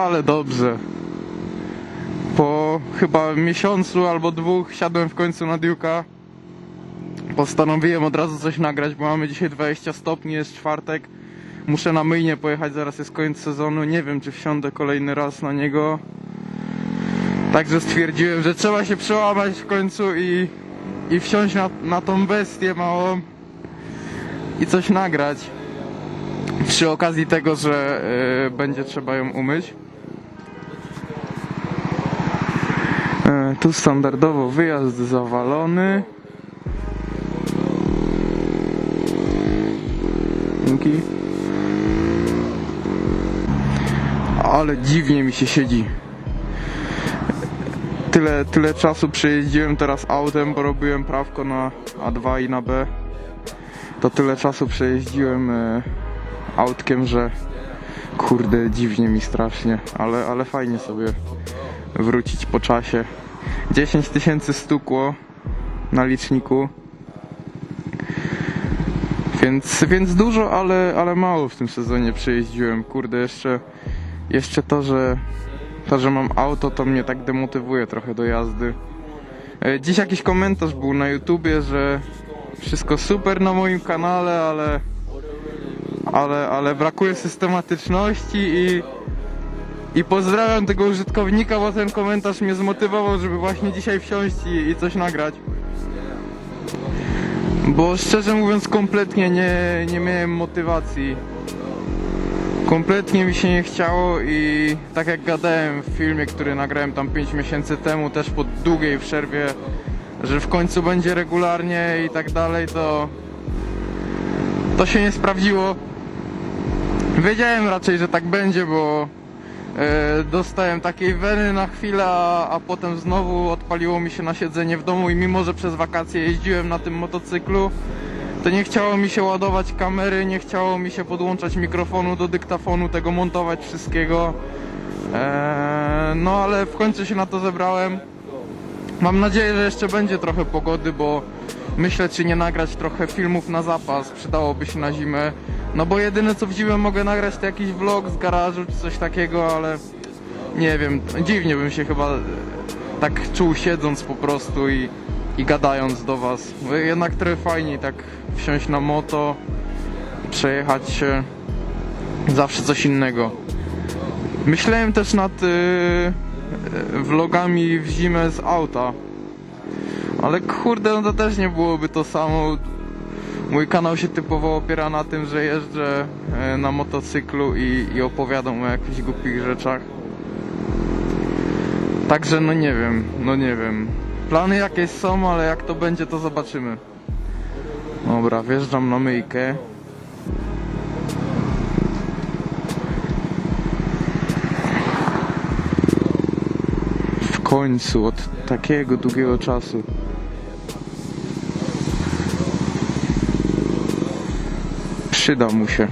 Ale dobrze. Po chyba miesiącu albo dwóch siadłem w końcu na Duke'a. Postanowiłem od razu coś nagrać, bo mamy dzisiaj 20 stopni, jest czwartek. Muszę na myjnie pojechać, zaraz jest koniec sezonu. Nie wiem, czy wsiądę kolejny raz na niego. Także stwierdziłem, że trzeba się przełamać w końcu i, i wsiąść na, na tą bestię małą i coś nagrać. Przy okazji tego, że y, będzie trzeba ją umyć. Tu standardowo wyjazd zawalony. Dzięki. Ale dziwnie mi się siedzi. Tyle, tyle czasu przejeździłem teraz autem, bo robiłem prawko na A2 i na B. To tyle czasu przejeździłem e, autkiem, że kurde dziwnie mi strasznie, ale, ale fajnie sobie wrócić po czasie. 10 tysięcy stukło na liczniku. Więc, więc dużo, ale, ale mało w tym sezonie przejeździłem. Kurde, jeszcze, jeszcze to, że to, że mam auto, to mnie tak demotywuje trochę do jazdy. E, Dziś jakiś komentarz był na YouTubie, że wszystko super na moim kanale, ale ale, ale brakuje systematyczności i i pozdrawiam tego użytkownika, bo ten komentarz mnie zmotywował, żeby właśnie dzisiaj wsiąść i, i coś nagrać. Bo szczerze mówiąc kompletnie nie, nie miałem motywacji. Kompletnie mi się nie chciało i tak jak gadałem w filmie, który nagrałem tam 5 miesięcy temu, też po długiej przerwie, że w końcu będzie regularnie i tak dalej, to to się nie sprawdziło. Wiedziałem raczej, że tak będzie, bo dostałem takiej weny na chwilę, a, a potem znowu odpaliło mi się na siedzenie w domu i mimo, że przez wakacje jeździłem na tym motocyklu, to nie chciało mi się ładować kamery, nie chciało mi się podłączać mikrofonu do dyktafonu, tego montować wszystkiego. E, no ale w końcu się na to zebrałem. Mam nadzieję, że jeszcze będzie trochę pogody, bo myślę, czy nie nagrać trochę filmów na zapas. Przydałoby się na zimę. No bo jedyne co w zimę mogę nagrać to jakiś vlog z garażu czy coś takiego, ale nie wiem, dziwnie bym się chyba tak czuł siedząc po prostu i, i gadając do was. Jednak trochę fajniej tak wsiąść na moto, przejechać się. Zawsze coś innego. Myślałem też nad y, y, vlogami w zimę z auta. Ale kurde, no to też nie byłoby to samo. Mój kanał się typowo opiera na tym, że jeżdżę e, na motocyklu i, i opowiadam o jakichś głupich rzeczach. Także no nie wiem, no nie wiem. Plany jakieś są, ale jak to będzie, to zobaczymy. Dobra, wjeżdżam na myjkę. W końcu, od takiego długiego czasu. Przyda mu się.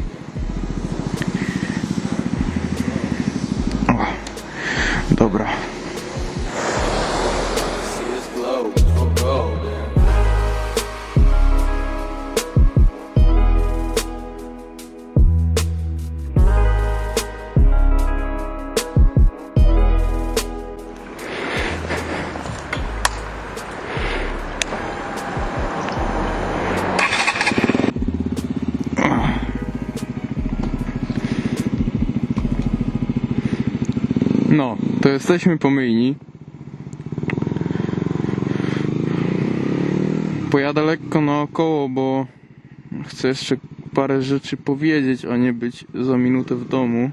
O, dobra. No, to jesteśmy po myjni. Pojadę lekko naokoło, bo chcę jeszcze parę rzeczy powiedzieć, a nie być za minutę w domu.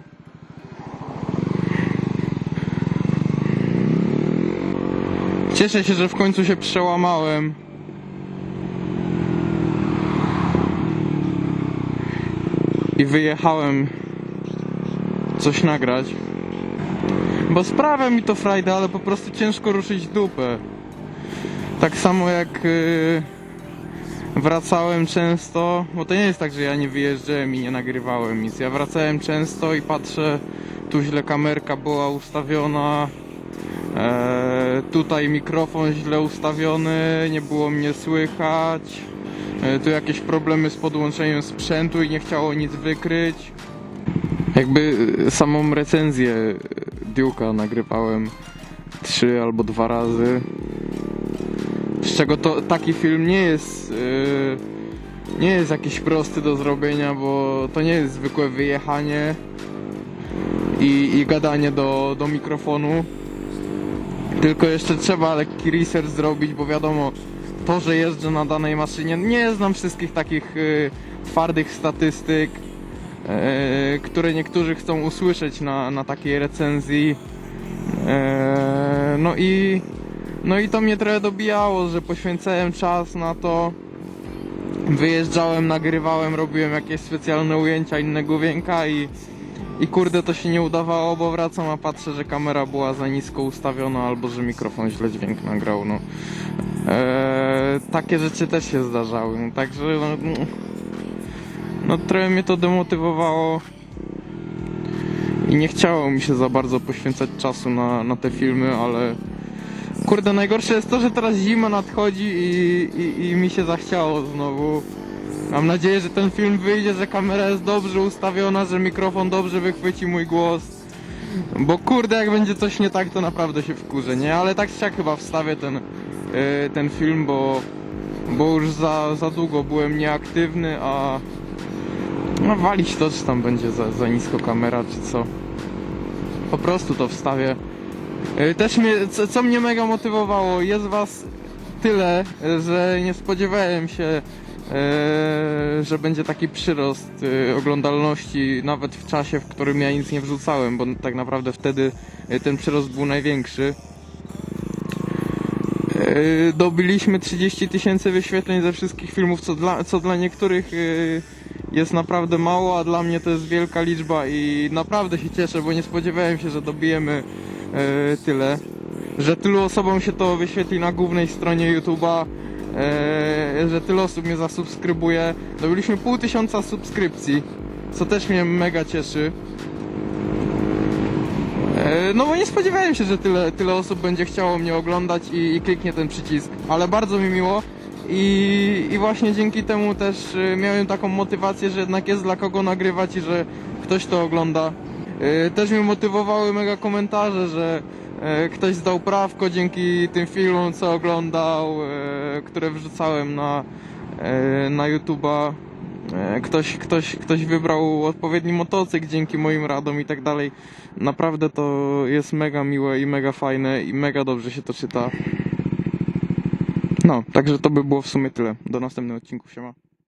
Cieszę się, że w końcu się przełamałem. I wyjechałem coś nagrać. Bo sprawia mi to frajdę, ale po prostu ciężko ruszyć dupę. Tak samo jak yy, wracałem często, bo to nie jest tak, że ja nie wyjeżdżałem i nie nagrywałem nic. Ja wracałem często i patrzę, tu źle kamerka była ustawiona, e, tutaj mikrofon źle ustawiony, nie było mnie słychać. E, tu jakieś problemy z podłączeniem sprzętu i nie chciało nic wykryć jakby y, samą recenzję Duke'a nagrywałem trzy albo dwa razy. Z czego to taki film nie jest. Yy, nie jest jakiś prosty do zrobienia, bo to nie jest zwykłe wyjechanie i, i gadanie do, do mikrofonu. Tylko jeszcze trzeba lekki research zrobić, bo wiadomo, to, że jeżdżę na danej maszynie, nie znam wszystkich takich y, twardych statystyk, y, które niektórzy chcą usłyszeć na, na takiej recenzji. Y, no i no i to mnie trochę dobijało, że poświęcałem czas na to. Wyjeżdżałem, nagrywałem, robiłem jakieś specjalne ujęcia innego wienka i, i kurde to się nie udawało, bo wracam, a patrzę, że kamera była za nisko ustawiona albo że mikrofon źle dźwięk nagrał. No. Eee, takie rzeczy też się zdarzały, no, także no, no, no trochę mnie to demotywowało i nie chciało mi się za bardzo poświęcać czasu na, na te filmy, ale kurde najgorsze jest to, że teraz zima nadchodzi i, i, i mi się zachciało znowu. Mam nadzieję, że ten film wyjdzie, że kamera jest dobrze ustawiona, że mikrofon dobrze wychwyci mój głos. Bo kurde, jak będzie coś nie tak, to naprawdę się wkurzę, nie? Ale tak siak chyba wstawię ten, yy, ten film, bo, bo już za, za długo byłem nieaktywny, a no walić to, czy tam będzie za, za nisko kamera, czy co. Po prostu to wstawię. Yy, Też mnie, co, co mnie mega motywowało, jest was tyle, że nie spodziewałem się, yy, że będzie taki przyrost yy, oglądalności nawet w czasie, w którym ja nic nie wrzucałem, bo tak naprawdę wtedy ten przyrost był największy. Dobiliśmy 30 tysięcy wyświetleń ze wszystkich filmów, co dla, co dla niektórych jest naprawdę mało, a dla mnie to jest wielka liczba i naprawdę się cieszę, bo nie spodziewałem się, że dobijemy yy, tyle. Że tylu osobom się to wyświetli na głównej stronie YouTube'a, yy, że tyle osób mnie zasubskrybuje. Dobiliśmy pół tysiąca subskrypcji, co też mnie mega cieszy. E, No bo nie spodziewałem się, że tyle, tyle osób będzie chciało mnie oglądać i, i kliknie ten przycisk, ale bardzo mi miło i, i właśnie dzięki temu też e, miałem taką motywację, że jednak jest dla kogo nagrywać i że ktoś to ogląda. E, Też mnie motywowały mega komentarze, że e, ktoś zdał prawko dzięki tym filmom, co oglądał, które wrzucałem na, na YouTube'a. Ktoś, ktoś, ktoś wybrał odpowiedni motocykl dzięki moim radom i tak dalej. Naprawdę to jest mega miłe i mega fajne i mega dobrze się to czyta. No, także to by było w sumie tyle. Do następnego odcinku, siema.